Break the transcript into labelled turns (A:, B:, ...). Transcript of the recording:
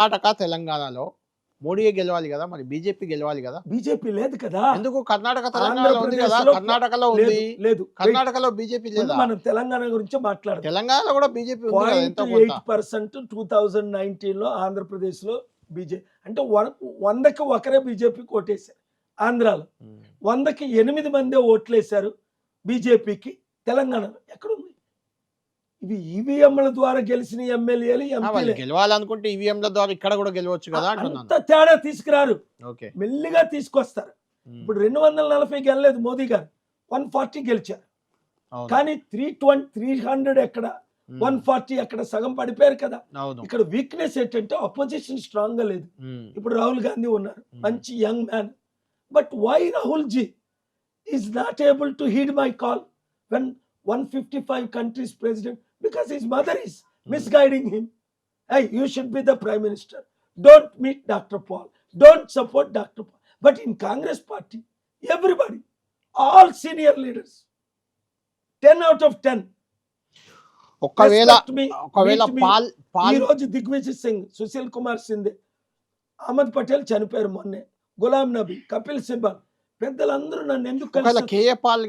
A: కర్ణాటక తెలంగాణలో మోడీయే గెలవాలి కదా మరి బీజేపీ గెలవాలి కదా?
B: బీజేపీ లేదు కదా.
A: ఎందుకు? కర్ణాటక తెలంగాణలో ఉంది కదా? కర్ణాటకలో ఉంది.
B: లేదు
A: కర్ణాటకలో బీజేపీ లేదా?
B: మనం తెలంగాణ గురించి మాట్లాడదాం.
A: తెలంగాణలో కూడా BJP
B: eight percent two thousand నైన్టీన్లో ఆంధ్రప్రదేశ్లో బీజేపీ అంటే వందకి ఒకరే బీజేపీ ఓటేశారు ఆంధ్రాలో. వందకి ఎనిమిది మందే ఓట్లేశారు బీజేపీకి తెలంగాణలో. ఎక్కడుంది? ఇవి ఈవీఎంల ద్వారా గెలిచిన ఎమ్మెల్యేలు ఎంపీలే.
A: గెలవాలనుకుంటే ఈవీఎంల ద్వారా ఇక్కడ కూడా గెలవచ్చు కదా
B: అంత తేడా తీసుకురారు. మెల్లిగా తీసుకొస్తారు. ఇప్పుడు రెండు వందల నలభై గెలలేదు మోదీ గారు. వన్ ఫార్టీ గెలిచారు. కానీ త్రీ ట్వంటీ త్రీ హండ్రెడ్ ఎక్కడ. వన్ ఫార్టీ అక్కడ సగం పడిపోయారు కదా. ఇక్కడ వీక్నెస్ ఏంటంటే అపోజిషన్ స్ట్రాంగ్గా లేదు. ఇప్పుడు రాహుల్ గాంధీ ఉన్నారు. మంచి young man but why Rahul ji is not able to heed my call when one fifty five countries president because his mother is misguiding him I you should be the prime minister don't meet doctor Paul don't support doctor Paul but in Congress party everybody all senior leaders ten out of ten
A: ఒకవేళ ఒకవేళ Paul Paul
B: రోజు దిగ్విజయ్ సింగ్ సుశీల్ కుమార్ సింధే అహ్మద్ పటేల్ చనిపోయారు మొన్నే. గులాం నబీ కపిల్ పెద్దలందరూ నన్ను ఎందుకు
A: KA Paul